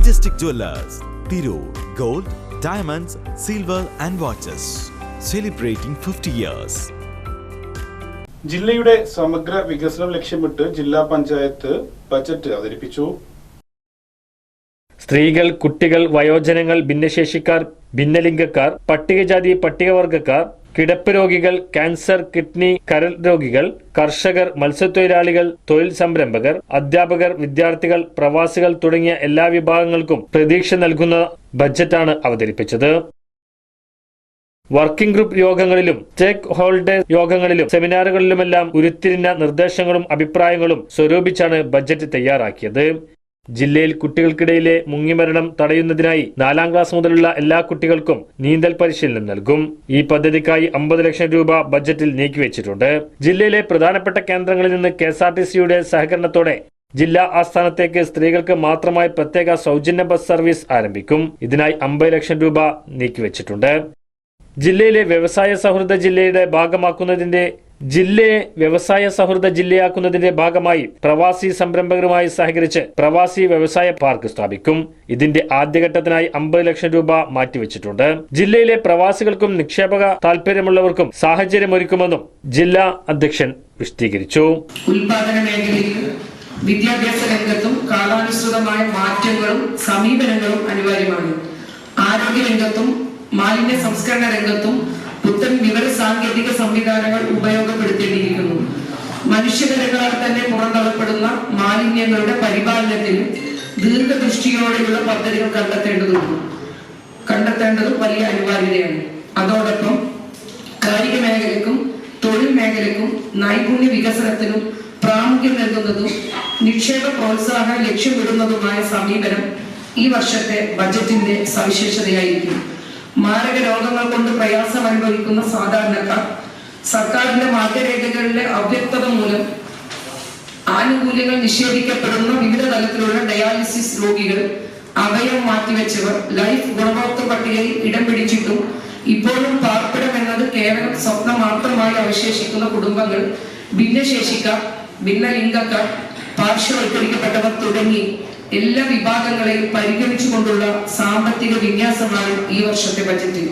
Majestic Jewelers, Tirur Gold, Diamonds, Silver and Watches. Celebrating 50 years. ജില്ലയുടെ സമഗ്ര വികസനം ലക്ഷ്യമിട്ട് ജില്ലാ പഞ്ചായത്ത് ബജറ്റ് അവതരിപ്പിച്ചു സ്ത്രീകൾ കുട്ടികൾ വയോജനങ്ങൾ ഭിന്നശേഷിക്കാർ ഭിന്നലിംഗക്കാർ പട്ടികജാതി പട്ടികവർഗക്കാർ കിടപ്പ് രോഗികൾ ക്യാൻസർ കിഡ്നി കരൾ രോഗികൾ കർഷകർ മത്സ്യത്തൊഴിലാളികൾ തൊഴിൽ സംരംഭകർ അധ്യാപകർ വിദ്യാർത്ഥികൾ പ്രവാസികൾ തുടങ്ങിയ എല്ലാ വിഭാഗങ്ങൾക്കും പ്രതീക്ഷ നൽകുന്ന ബജറ്റാണ് അവതരിപ്പിച്ചത്. വർക്കിംഗ് ഗ്രൂപ്പ് യോഗങ്ങളിലും സ്റ്റേക്ക് ഹോൾഡേഴ്സ് യോഗങ്ങളിലും സെമിനാറുകളിലുമെല്ലാം ഉരുത്തിരിഞ്ഞ നിർദ്ദേശങ്ങളും അഭിപ്രായങ്ങളും സ്വരൂപിച്ചാണ് ബജറ്റ് തയ്യാറാക്കിയത്. ജില്ലയിൽ കുട്ടികൾക്കിടയിലെ മുങ്ങിമരണം തടയുന്നതിനായി നാലാം ക്ലാസ് മുതലുള്ള എല്ലാ കുട്ടികൾക്കും നീന്തൽ പരിശീലനം നൽകും. ഈ പദ്ധതിക്കായി അമ്പത് ലക്ഷം രൂപ ബജറ്റിൽ നീക്കിവെച്ചിട്ടുണ്ട്. ജില്ലയിലെ പ്രധാനപ്പെട്ട കേന്ദ്രങ്ങളിൽ നിന്ന് കെ എസ് ആർ ടി സിയുടെ സഹകരണത്തോടെ ജില്ലാ ആസ്ഥാനത്തേക്ക് സ്ത്രീകൾക്ക് മാത്രമായി പ്രത്യേക സൗജന്യ ബസ് സർവീസ് ആരംഭിക്കും. ഇതിനായി അമ്പത് ലക്ഷം രൂപ നീക്കിവെച്ചിട്ടുണ്ട്. ജില്ലയിലെ വ്യവസായ സൗഹൃദ ജില്ലയുടെ ഭാഗമാക്കുന്നതിന്റെ ജില്ലയെ വ്യവസായ സൗഹൃദ ജില്ലയാക്കുന്നതിന്റെ ഭാഗമായി പ്രവാസി സംരംഭകരുമായി സഹകരിച്ച് പ്രവാസി വ്യവസായ പാർക്ക് സ്ഥാപിക്കും. ഇതിന്റെ ആദ്യഘട്ടത്തിനായി അമ്പത് ലക്ഷം രൂപ മാറ്റിവെച്ചിട്ടുണ്ട്. ജില്ലയിലെ പ്രവാസികൾക്കും നിക്ഷേപക താൽപര്യമുള്ളവർക്കും സാഹചര്യമൊരുക്കുമെന്നും ജില്ലാ അധ്യക്ഷൻ വിശദീകരിച്ചു. ഉൽപാദന മേഖലയിൽ വിദ്യാഭ്യാസ രംഗത്തും കാലാനുസൃതമായ മാറ്റങ്ങളും സമീപനങ്ങളും അനിവാര്യമാണ്. ആരോഗ്യ രംഗത്തും മാലിന്യ സംസ്കരണ രംഗത്തും പുത്തൻ വിവര സാങ്കേതിക സംവിധാനങ്ങൾ മനുഷ്യകരങ്ങളാൽ തന്നെ പുറന്തള്ളപ്പെടുന്ന മാലിന്യങ്ങളുടെ പരിപാലനത്തിന് ദീർഘദൃഷ്ടിയോടെയുള്ള പദ്ധതികൾ കണ്ടെത്തേണ്ടതുണ്ട്. കണ്ടെത്തേണ്ടത് വലിയ അനിവാര്യതയാണ്. അതോടൊപ്പം കായിക മേഖലയ്ക്കും തൊഴിൽ മേഖലയ്ക്കും നൈപുണ്യ വികസനത്തിനും പ്രാമുഖ്യം നൽകുന്നതും നിക്ഷേപ പ്രോത്സാഹനം ലക്ഷ്യമിടുന്നതുമായ സമീപനം ഈ വർഷത്തെ ബജറ്റിന്റെ സവിശേഷതയായിരിക്കും. മാരക രോഗങ്ങൾ കൊണ്ട് പ്രയാസം അനുഭവിക്കുന്ന സാധാരണക്കാർ സർക്കാരിന്റെ മാർഗരേഖകളിലെ അവ്യക്തത മൂലം ആനുകൂല്യങ്ങൾ നിഷേധിക്കപ്പെടുന്ന വിവിധ തലത്തിലുള്ള ഡയാലിസിസ് രോഗികൾ അവയം മാറ്റിവെച്ചവർ ലൈഫ് ഗുണഭോക്തൃ പട്ടികയിൽ ഇടം പിടിച്ചിട്ടും ഇപ്പോഴും പാർപ്പിടം എന്നത് കേവലം സ്വപ്നം മാത്രമായി അവശേഷിക്കുന്ന കുടുംബങ്ങൾ ഭിന്നശേഷിക്കാർ ഭിന്നലിംഗക്കാർ പാർശ്വവൽക്കരിക്കപ്പെട്ടവർ തുടങ്ങി എല്ലാ വിഭാഗങ്ങളെയും പരിഗണിച്ചുകൊണ്ടുള്ള സാമ്പത്തിക വിന്യാസമാണ് ഈ വർഷത്തെ ബജറ്റിൽ